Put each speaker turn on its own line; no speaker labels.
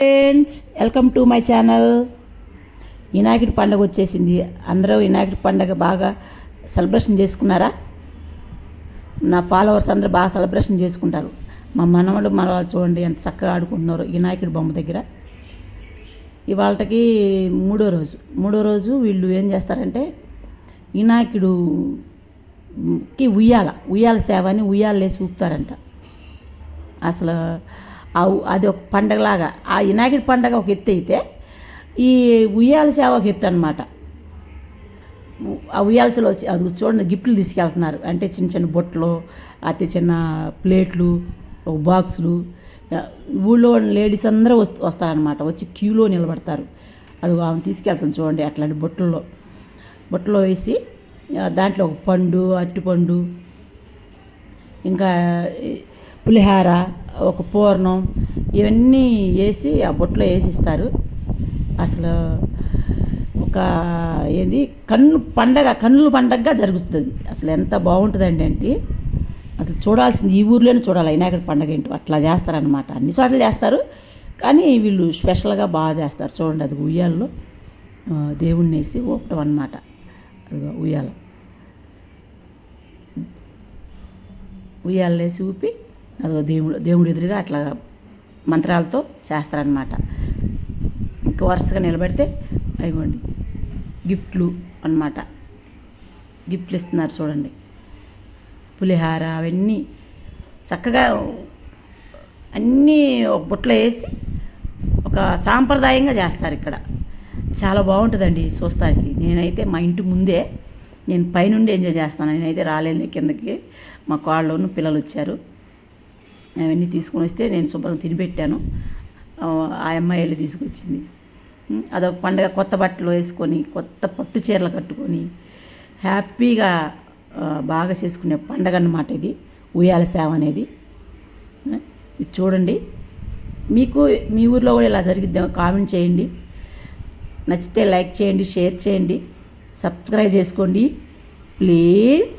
Friends welcome to my channel వినాయకుడి పండగ వచ్చేసింది. అందరూ వినాయకుడి పండగ బాగా సెలబ్రేషన్ చేసుకున్నారా? నా ఫాలోవర్స్ అందరూ బాగా సెలబ్రేషన్ చేసుకుంటారు. మా మనవడు మనవాళ్ళు చూడండి ఎంత చక్కగా ఆడుకుంటున్నారు వినాయకుడి బొమ్మ దగ్గర. ఇవాళకి మూడో రోజు. మూడో రోజు వీళ్ళు ఏం చేస్తారంటే వినాయకుడు కి ఉయ్యాల ఉయ్యాల సేవ అని ఉయ్యాలు వేసి ఊపుతారంట. అసలు అది ఒక పండగలాగా. ఆ వినాయకుడి పండగ ఒక ఎత్తు అయితే ఈ ఉయ్యాల సేవ ఒక ఎత్తు అనమాట ఆ ఉయ్యాల్సలో అది చూడండి గిఫ్ట్లు తీసుకెళ్తున్నారు. అంటే చిన్న చిన్న బొట్లు అతి చిన్న ప్లేట్లు ఒక బాక్సులు. ఊళ్ళో లేడీస్ అందరూ వస్తు వస్తారనమాట వచ్చి క్యూలో నిలబడతారు. అది ఆమె తీసుకెళ్తాను చూడండి అట్లాంటి బొట్టల్లో. బొట్టలో వేసి దాంట్లో ఒక పండు అరటిపండు ఇంకా పులిహార ఒక పూర్ణం ఇవన్నీ వేసి ఆ బొట్లో వేసి ఇస్తారు అసలు ఒక ఏది? కన్ను పండగ కన్నుల పండగగా జరుగుతుంది. అసలు ఎంత బాగుంటుందండి అంటే అసలు చూడాల్సింది ఈ ఊర్లోనే చూడాలి. వినాయకుడి పండగ ఏంటో అట్లా చేస్తారనమాట అన్ని చోట్ల చేస్తారు. కానీ వీళ్ళు స్పెషల్గా బాగా చేస్తారు. చూడండి అది ఉయ్యాల్లో దేవుణ్ణి వేసి ఊపటం అనమాట అదిగో ఉయ్యాల. ఉయ్యాలేసి ఊపి అదిగో దేవుడు దేవుడు ఎదురుగా అట్లా మంత్రాలతో చేస్తారనమాట ఇంకా వరుసగా నిలబెడితే అయిపోండి గిఫ్ట్లు అన్నమాట. గిఫ్ట్లు ఇస్తున్నారు చూడండి. పులిహార అవన్నీ చక్కగా అన్నీ ఒక బుట్టలో వేసి ఒక సాంప్రదాయంగా చేస్తారు ఇక్కడ. చాలా బాగుంటుందండి చూస్తానికి. నేనైతే మా ఇంటి ముందే నేను పైనుండి ఎంజాయ్ చేస్తాను. నేనైతే రాలేను కిందకి. మా కాళ్ళలోనూ పిల్లలు వచ్చారు. అవన్నీ తీసుకొని వస్తే నేను శుభ్రంగా తినిపెట్టాను. ఆ అమ్మాయి వెళ్ళి తీసుకొచ్చింది. అదొక పండుగ కొత్త బట్టలు వేసుకొని కొత్త పట్టు చీరలు కట్టుకొని హ్యాపీగా బాగా చేసుకునే పండగ అన్నమాట ఇది. ఉయ్యాల సేవ అనేది. చూడండి. మీకు మీ ఊర్లో కూడా ఇలా జరిగిద్దాం? కామెంట్ చేయండి. నచ్చితే లైక్ చేయండి షేర్ చేయండి. సబ్స్క్రైబ్ చేసుకోండి. ప్లీజ్.